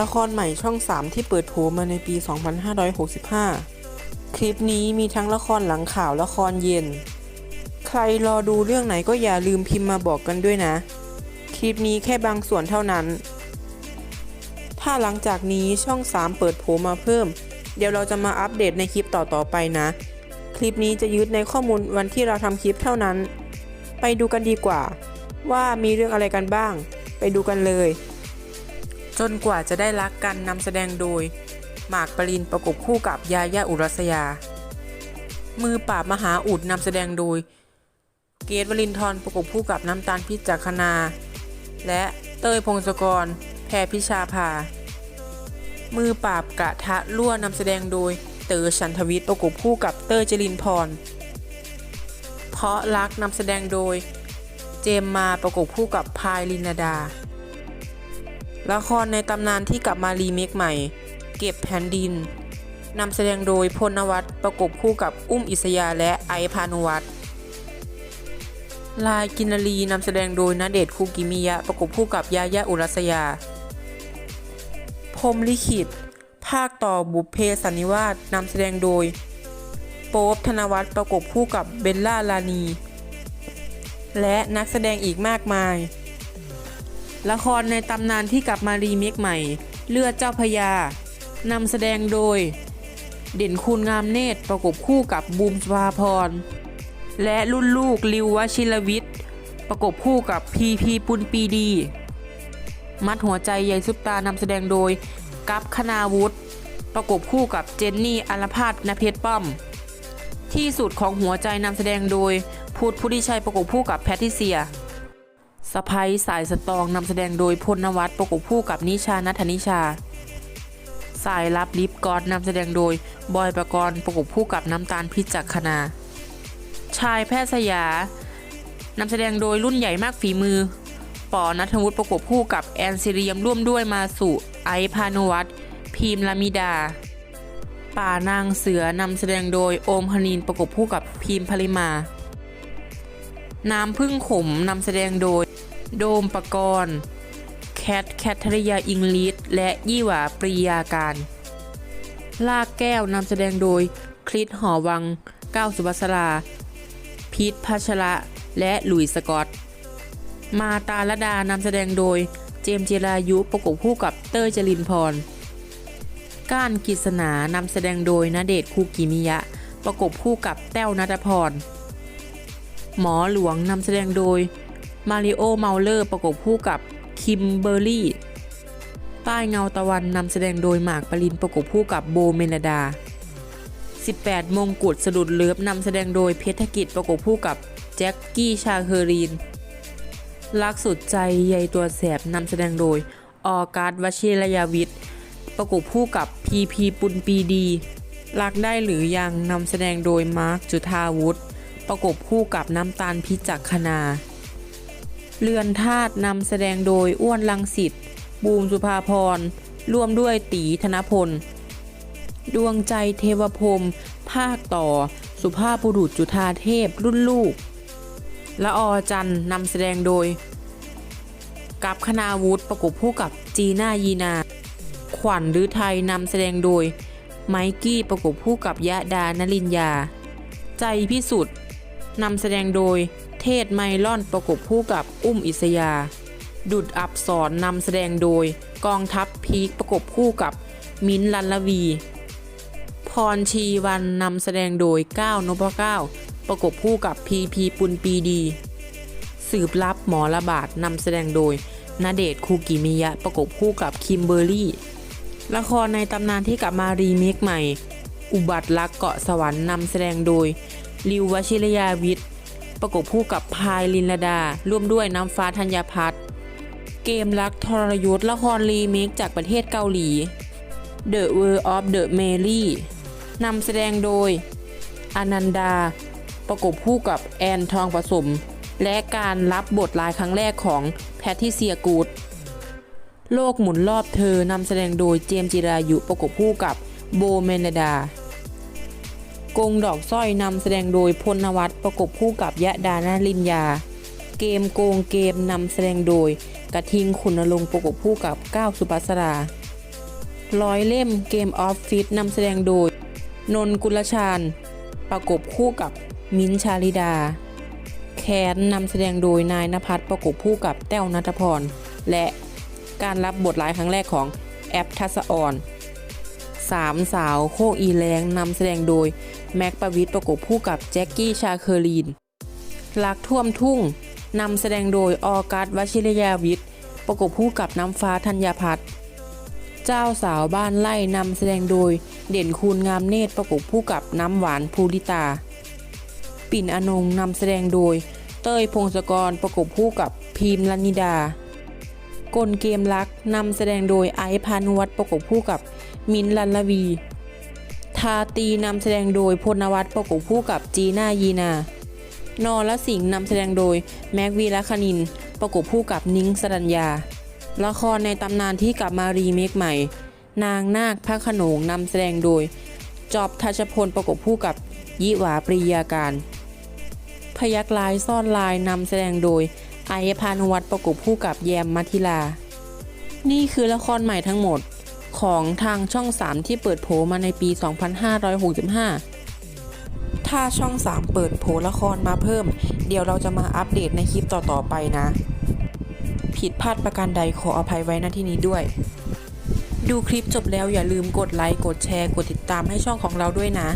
ละครใหม่ช่อง 3 ที่เปิดโผมาในปี 2565 คลิปนี้มีทั้งละครหลังข่าวละครเย็น ใครรอดูเรื่องไหนก็อย่าลืมพิมพ์มาบอกกันด้วยนะ คลิปนี้แค่บางส่วนเท่านั้น ถ้าหลังจากนี้ช่อง 3 เปิดโผมาเพิ่ม เดี๋ยวเราจะมาอัปเดตในคลิปต่อๆไปนะ คลิปนี้จะยึดในข้อมูลวันที่เราทำคลิปเท่านั้น ไปดูกันดีกว่า ว่ามีเรื่องอะไรกันบ้าง ไปดูกันเลย จนกว่าจะได้รักกันนำแสดงโดย หมากปรินประกบคู่กับยาย่าอุรัสยา มือปราบมหาอุดนำแสดงโดย เกตวลินทร์ประกบคู่กับน้ำตาลพิจักคณา และเต้ยพงศกร แพรพิชาภา มือปราบกะทะลั่วนำแสดงโดย เต๋อฉันทวิทย์ประกบคู่กับเต้ยจรินพร เพราะรักนำแสดงโดย เจมมาประกบคู่กับพายลินดา ละครในตำนานที่กลับมารีเมคใหม่ เก็บแผ่นดินนำแสดงโดยพลนวัตประกบคู่กับอุ้มอิสยาและไอพานุวัตรลายกินารีนำแสดงโดยณเดชคูกิมิยะประกบคู่กับยาย่าอุรัสยา พรมลิขิต ภาคต่อบุพเพสันนิวาสนำแสดงโดย โป๊บธนวัฒน์ประกบคู่กับเบลล่าลานี และนักแสดงอีกมากมาย ละครในตำนานที่กลับมารีเมคใหม่ เลือดเจ้าพยานำแสดงโดย เด่นคุณงามเนตรประกบคู่กับบูมสภาพร และรุ่นลูกลิววชิรวิทย์ ประกบคู่กับพีพีปุณปีดี มัดหัวใจใยซุปตานำแสดงโดย กัปคณาวุฒิประกบคู่กับเจนนี่อัลพาดนเพชรป้อม ที่สุดของหัวใจนำแสดงโดยพุทธพุทธิชัยประกบคู่กับแพทริเซีย สะพ้ยสายสตองนำแสดงโดยพลนวัตประกบคู่กับนิชานัทนิชา สายลับลิฟกอดนำแสดงโดย บอยประกรณ์ประกบคู่กับน้ำตาลพิจักคณาชายแพทย์สยานำแสดงโดยรุ่นใหญ่มากฝีมือปอนัทวุฒิประกบคู่กับแอนซิเรียมร่วมด้วยมาสุไอพานุวัตรพีมลามิดา ป่านางเสือนำแสดงโดยโอมพนินประกบคู่กับพีมพลิมา น้ำพึ่งขมนำแสดงโดย โดมปกรณ์ แคท แคทธริยาอิงลิส และยี่หวาปรียาการ ลากแก้วนำแสดงโดยคลิตหอวัง ก้าวสุภัสราพีทพัชระ และหลุยสกอต มาตาลดานำแสดงโดย เจมส์จิรายุประกบคู่กับเต้ยจรินพร ก้านกิษณานำแสดงโดยณเดชคูกิมิยะ ประกบคู่กับแต้วนัทพร หมอหลวงนำแสดงโดย มาริโอ เมาเลอร์ ประกบคู่กับคิมเบอร์รี่ ใต้เงาตะวันนำแสดงโดยหมากปรินประกบคู่กับโบเมลดา 18 มงกุฎสะดุดเลิฟนำแสดงโดยเพชรกิจประกบคู่กับแจ็คกี้ชาเคอรีน รักสุดใจใยตัวแสบนำแสดงโดยออการ์ดวชิรยาวิทย์ประกบคู่กับพีพีปุณปีดี รักได้หรือยังนำแสดงโดยมาร์คจุธาวุฒิประกบคู่กับน้ำตาลพิจักคณา เรือนธาตุนำแสดงโดยอ้วนลังสิตบูมสุภาพร ร่วมด้วยตีธนพล ดวงใจเทวพรมภาคต่อ สุภาพบุรุษจุธาเทพรุ่นลูก ละออจันนำแสดงโดย กับคณาวุฒิประกบคู่กับจีน่ายีนา ขวัญฤทัยนำแสดงโดย ไมกี้ประกบคู่กับยะดานลินยา ใจพิสุทธิ์นำแสดงโดย เทศไมลอนประกบคู่กับอุ้มอิสยา ดุดอับสอนนำแสดงโดยกองทัพพีคประกบคู่กับมิ้นลันลวี พรชีวันนำแสดงโดยก้าวนพเก้าประกบคู่กับพีพีปุณปีดี สืบลับหมอระบาดนำแสดงโดยนาเดชคูกิมิยะประกบคู่กับคิมเบอร์รี่ ละครในตำนานที่กลับมารีเมคใหม่ อุบัติรักเกาะสวรรค์นำแสดงโดยลิววชิรยาวิทย์ ประกบคู่กับพายลินลดา ร่วมด้วยน้ำฟ้าธัญพัฒน์เกมรักทรยศละครรีเมคจากประเทศเกาหลี The World of the Mary นำแสดงโดย อนันดา ประกบคู่กับแอนทองผสม และการรับบทลายครั้งแรกของแพทริเซียกูดโลกหมุนรอบเธอนำแสดงโดยเจมจิรายุประกบคู่กับโบเมนดา กงดอกสร้อยนำแสดงโดยพลนวัตประกบคู่กับยะดานาลินยา เกมโกงเกมนำแสดงโดย กระทิงขุนนรงค์ประกบคู่กับก้าวสุภัสราร้อยเล่มเกมออฟฟิศนำแสดงโดย นนกุลชาญประกบคู่กับมิ้นชาลิดา แคนนำแสดงโดยนายนภัสประกบคู่กับแต้วนัทพร และการรับบทร้ายครั้งแรกของแอปทัศออน สามสาวโคกอีแรงนำแสดงโดย แม็กประวิทย์ประกบคู่กับแจ็คกี้ชาเคอรีนรักท่วมทุ่งนำแสดงโดยออกัสวชิรยาวิทย์ประกบคู่กับน้ำฟ้าธัญญาพัฒน์เจ้าสาวบ้านไล่นำแสดงโดย เด่นคูณงามเนตรประกบคู่กับน้ำหวานภูริตา ปิ่นอนงนำแสดงโดย เต้ยพงศกรประกบคู่กับพีมลนิดากลเกมรักนำแสดงโดยไอซ์พานุวัฒน์ประกบคู่กับ มินลันลวี ทาตีนำแสดงโดยพลนวัฒน์ประกบคู่กับจีน่ายีนานอและสิงห์นำแสดงโดยแม็กวีละคณิน ประกบคู่กับนิ้งสรัญญา ละครในตำนานที่กลับมารีเมคใหม่ นางนาคพระขนงนำแสดงโดย จอบทัชพลประกบคู่กับยิหวาปรียาการ พยักลายซ่อนลายนำแสดงโดยไอพานุวัฒน์ประกบคู่กับแยมมัทิลา นี่คือละครใหม่ทั้งหมด ของทางช่อง 3 ที่เปิดโผมาในปี 2565 ถ้าช่อง 3 เปิดโผละครมาเพิ่ม เดี๋ยวเราจะมาอัปเดตในคลิปต่อ ๆ ไปนะ ผิดพลาดประการใดขออภัยไว้ณที่นี้ด้วย ดูคลิปจบแล้วอย่าลืมกดไลค์ กดแชร์ กดติดตามให้ช่องของเราด้วยนะ